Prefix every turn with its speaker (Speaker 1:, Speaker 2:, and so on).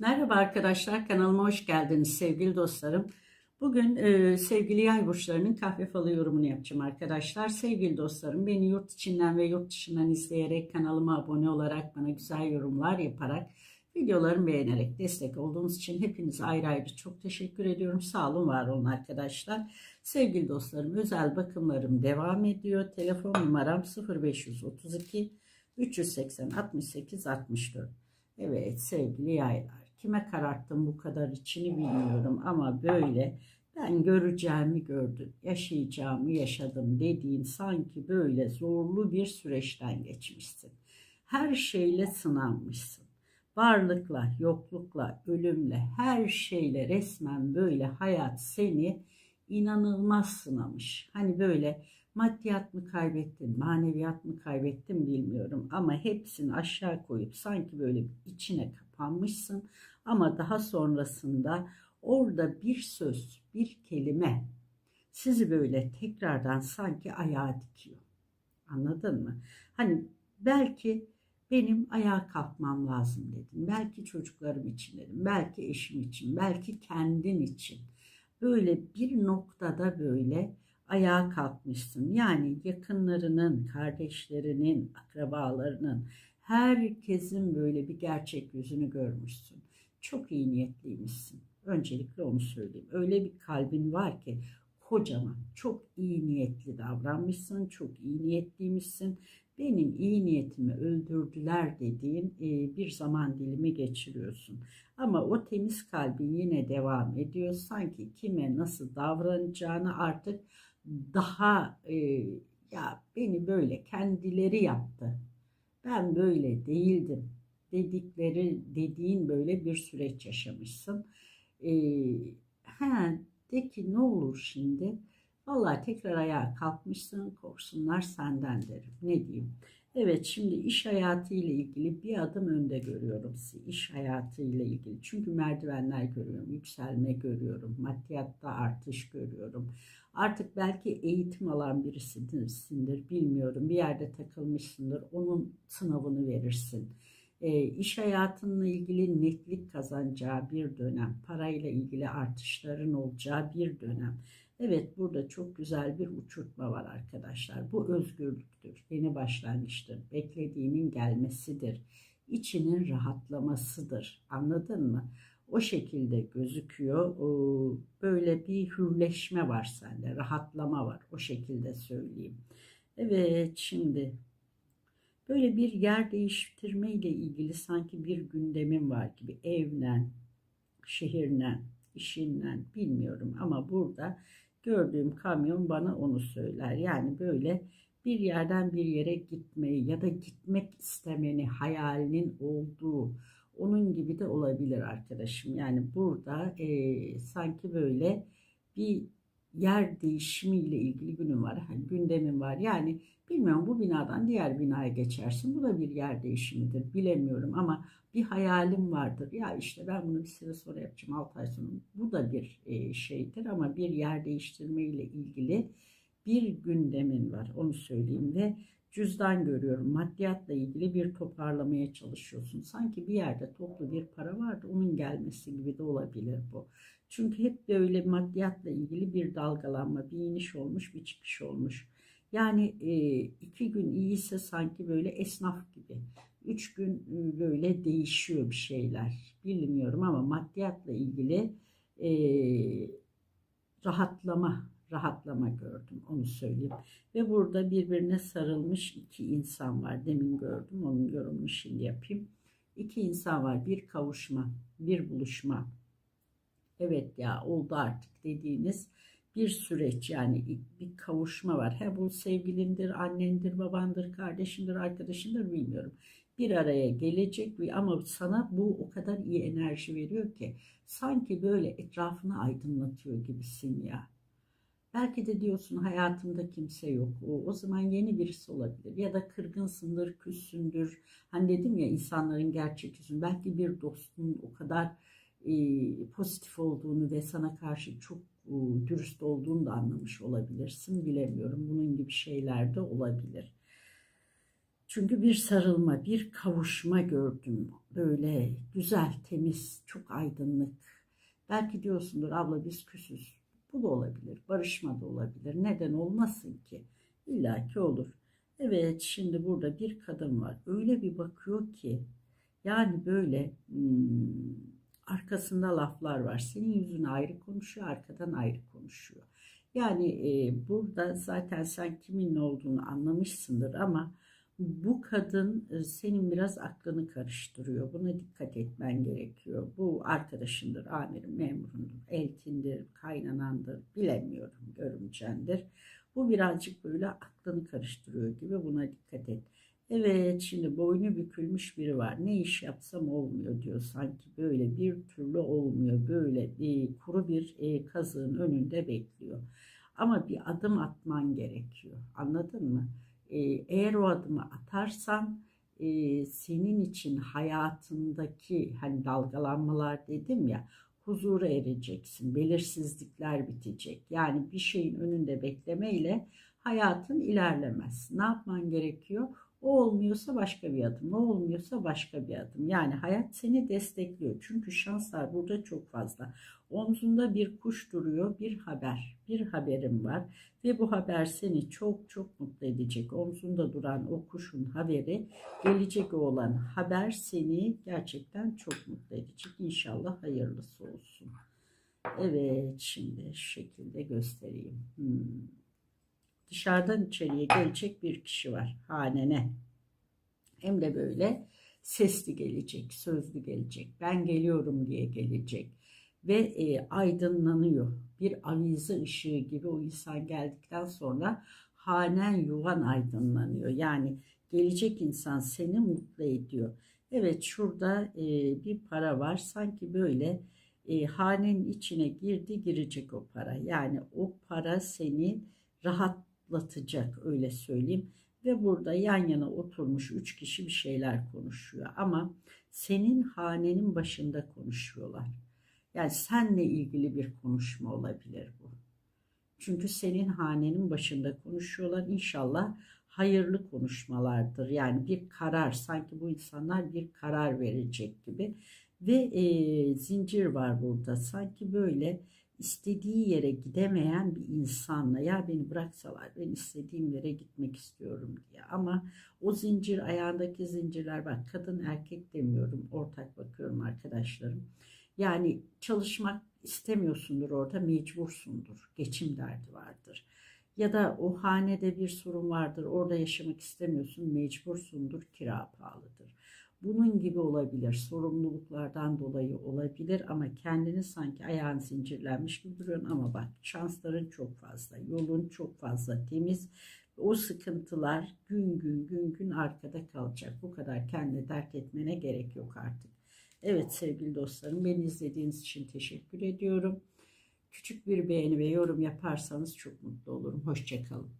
Speaker 1: Merhaba arkadaşlar, kanalıma hoş geldiniz sevgili dostlarım. Bugün e, sevgili yay burçlarının kahve falı yorumunu yapacağım arkadaşlar. Sevgili dostlarım, beni yurt içinden ve yurt dışından izleyerek, kanalıma abone olarak, bana güzel yorumlar yaparak, videolarımı beğenerek destek olduğunuz için hepinize ayrı ayrı çok teşekkür ediyorum. Sağ olun, var olun arkadaşlar. Sevgili dostlarım, özel bakımlarım devam ediyor. Telefon numaram 0532 380 68 64. Evet sevgili yaylar. Kime kararttım bu kadar içini bilmiyorum ama böyle ben göreceğimi gördüm, yaşayacağımı yaşadım dediğin sanki böyle zorlu bir süreçten geçmişsin. Her şeyle sınanmışsın. Varlıkla, yoklukla, ölümle, her şeyle resmen böyle hayat seni inanılmaz sınamış. Hani böyle maddiyat mı kaybettin, maneviyat mı kaybettin bilmiyorum ama hepsini aşağı koyup sanki böyle içine kapanmışsın ama daha sonrasında orada bir söz, bir kelime sizi böyle tekrardan sanki ayağa dikiyor. Anladın mı? Hani belki benim ayağa kalkmam lazım dedim. Belki çocuklarım için dedim. Belki eşim için, belki kendin için. Böyle bir noktada böyle ayağa kalkmışsın. Yani yakınlarının, kardeşlerinin, akrabalarının, herkesin böyle bir gerçek yüzünü görmüşsün. Çok iyi niyetliymişsin. Öncelikle onu söyleyeyim. Öyle bir kalbin var ki kocaman, çok iyi niyetli davranmışsın, çok iyi niyetliymişsin. Benim iyi niyetimi öldürdüler dediğin e, bir zaman dilimi geçiriyorsun. Ama o temiz kalbin yine devam ediyor. Sanki kime nasıl davranacağını artık daha e, ya beni böyle kendileri yaptı. Ben böyle değildim dedikleri dediğin böyle bir süreç yaşamışsın. E, ha, de ki ne olur şimdi? Vallahi tekrar ayağa kalkmışsın, korksunlar senden derim. Ne diyeyim? Evet şimdi iş hayatı ile ilgili bir adım önde görüyorum sizi. İş hayatı ile ilgili. Çünkü merdivenler görüyorum, yükselme görüyorum, maddiyatta artış görüyorum. Artık belki eğitim alan birisisindir, bilmiyorum. Bir yerde takılmışsındır, onun sınavını verirsin. E, iş hayatınla ilgili netlik kazanacağı bir dönem, parayla ilgili artışların olacağı bir dönem. Evet burada çok güzel bir uçurtma var arkadaşlar. Bu özgürlüktür, yeni başlangıçtır, beklediğinin gelmesidir, içinin rahatlamasıdır. Anladın mı? O şekilde gözüküyor. Böyle bir hürleşme var sende, rahatlama var. O şekilde söyleyeyim. Evet şimdi böyle bir yer değiştirme ile ilgili sanki bir gündemim var gibi evlen, şehirlen, işinden bilmiyorum ama burada gördüğüm kamyon bana onu söyler. Yani böyle bir yerden bir yere gitmeyi ya da gitmek istemeni, hayalinin olduğu onun gibi de olabilir arkadaşım. Yani burada e, sanki böyle bir yer değişimiyle ilgili günüm var. Hani gündemim var. Yani bilmiyorum bu binadan diğer binaya geçersin. Bu da bir yer değişimidir. Bilemiyorum ama bir hayalim vardır. Ya işte ben bunu bir süre sonra yapacağım 6 ay sonra. Bu da bir e, şeydir ama bir yer değiştirme ile ilgili bir gündemin var. Onu söyleyeyim ve cüzdan görüyorum. Maddiyatla ilgili bir toparlamaya çalışıyorsun. Sanki bir yerde toplu bir para vardı. Onun gelmesi gibi de olabilir bu. Çünkü hep böyle maddiyatla ilgili bir dalgalanma, bir iniş olmuş, bir çıkış olmuş. Yani e, iki gün iyiyse sanki böyle esnaf gibi. Üç gün e, böyle değişiyor bir şeyler. Bilmiyorum ama maddiyatla ilgili e, rahatlama, rahatlama gördüm onu söyleyeyim. Ve burada birbirine sarılmış iki insan var. Demin gördüm onun yorumunu şimdi yapayım. İki insan var. Bir kavuşma, bir buluşma evet ya oldu artık dediğiniz bir süreç yani bir kavuşma var. He bu sevgilindir, annendir, babandır, kardeşindir, arkadaşındır bilmiyorum. Bir araya gelecek ama sana bu o kadar iyi enerji veriyor ki sanki böyle etrafını aydınlatıyor gibisin ya. Belki de diyorsun hayatımda kimse yok. O, o zaman yeni birisi olabilir. Ya da kırgınsındır, küssündür. Hani dedim ya insanların gerçek yüzü. Belki bir dostun o kadar pozitif olduğunu ve sana karşı çok e, dürüst olduğunu da anlamış olabilirsin. Bilemiyorum. Bunun gibi şeyler de olabilir. Çünkü bir sarılma, bir kavuşma gördüm. Böyle güzel, temiz, çok aydınlık. Belki diyorsundur abla biz küsüz. Bu da olabilir. Barışma da olabilir. Neden olmasın ki? İlla ki olur. Evet şimdi burada bir kadın var. Öyle bir bakıyor ki yani böyle hmm, arkasında laflar var. Senin yüzüne ayrı konuşuyor, arkadan ayrı konuşuyor. Yani e, burada zaten sen kimin olduğunu anlamışsındır ama bu kadın e, senin biraz aklını karıştırıyor. Buna dikkat etmen gerekiyor. Bu arkadaşındır, amirin, memurundur, eltindir, kaynanandır, bilemiyorum, görümcendir. Bu birazcık böyle aklını karıştırıyor gibi buna dikkat et. Evet şimdi boynu bükülmüş biri var. Ne iş yapsam olmuyor diyor. Sanki böyle bir türlü olmuyor. Böyle e, kuru bir e, kazığın önünde bekliyor. Ama bir adım atman gerekiyor. Anladın mı? E, eğer o adımı atarsan e, senin için hayatındaki hani dalgalanmalar dedim ya huzura ereceksin. Belirsizlikler bitecek. Yani bir şeyin önünde beklemeyle hayatın ilerlemez. Ne yapman gerekiyor? O olmuyorsa başka bir adım, o olmuyorsa başka bir adım. Yani hayat seni destekliyor. Çünkü şanslar burada çok fazla. Omzunda bir kuş duruyor, bir haber, bir haberim var ve bu haber seni çok çok mutlu edecek. Omzunda duran o kuşun haberi, gelecek olan haber seni gerçekten çok mutlu edecek. İnşallah hayırlısı olsun. Evet, şimdi şekilde göstereyim. Hmm dışarıdan içeriye gelecek bir kişi var hanene. Hem de böyle sesli gelecek, sözlü gelecek. Ben geliyorum diye gelecek. Ve e, aydınlanıyor. Bir avize ışığı gibi o insan geldikten sonra hanen yuvan aydınlanıyor. Yani gelecek insan seni mutlu ediyor. Evet şurada e, bir para var. Sanki böyle e, hanenin içine girdi girecek o para. Yani o para seni rahat rahatlatacak öyle söyleyeyim. Ve burada yan yana oturmuş üç kişi bir şeyler konuşuyor. Ama senin hanenin başında konuşuyorlar. Yani senle ilgili bir konuşma olabilir bu. Çünkü senin hanenin başında konuşuyorlar. İnşallah hayırlı konuşmalardır. Yani bir karar sanki bu insanlar bir karar verecek gibi. Ve e, zincir var burada. Sanki böyle istediği yere gidemeyen bir insanla ya beni bıraksalar ben istediğim yere gitmek istiyorum diye. Ama o zincir ayağındaki zincirler bak kadın erkek demiyorum ortak bakıyorum arkadaşlarım. Yani çalışmak istemiyorsundur orada mecbursundur. Geçim derdi vardır. Ya da o hanede bir sorun vardır orada yaşamak istemiyorsun mecbursundur kira pahalıdır bunun gibi olabilir. Sorumluluklardan dolayı olabilir ama kendini sanki ayağın zincirlenmiş gibi duruyorsun ama bak şansların çok fazla, yolun çok fazla temiz. O sıkıntılar gün gün gün gün arkada kalacak. Bu kadar kendine dert etmene gerek yok artık. Evet sevgili dostlarım beni izlediğiniz için teşekkür ediyorum. Küçük bir beğeni ve yorum yaparsanız çok mutlu olurum. Hoşçakalın.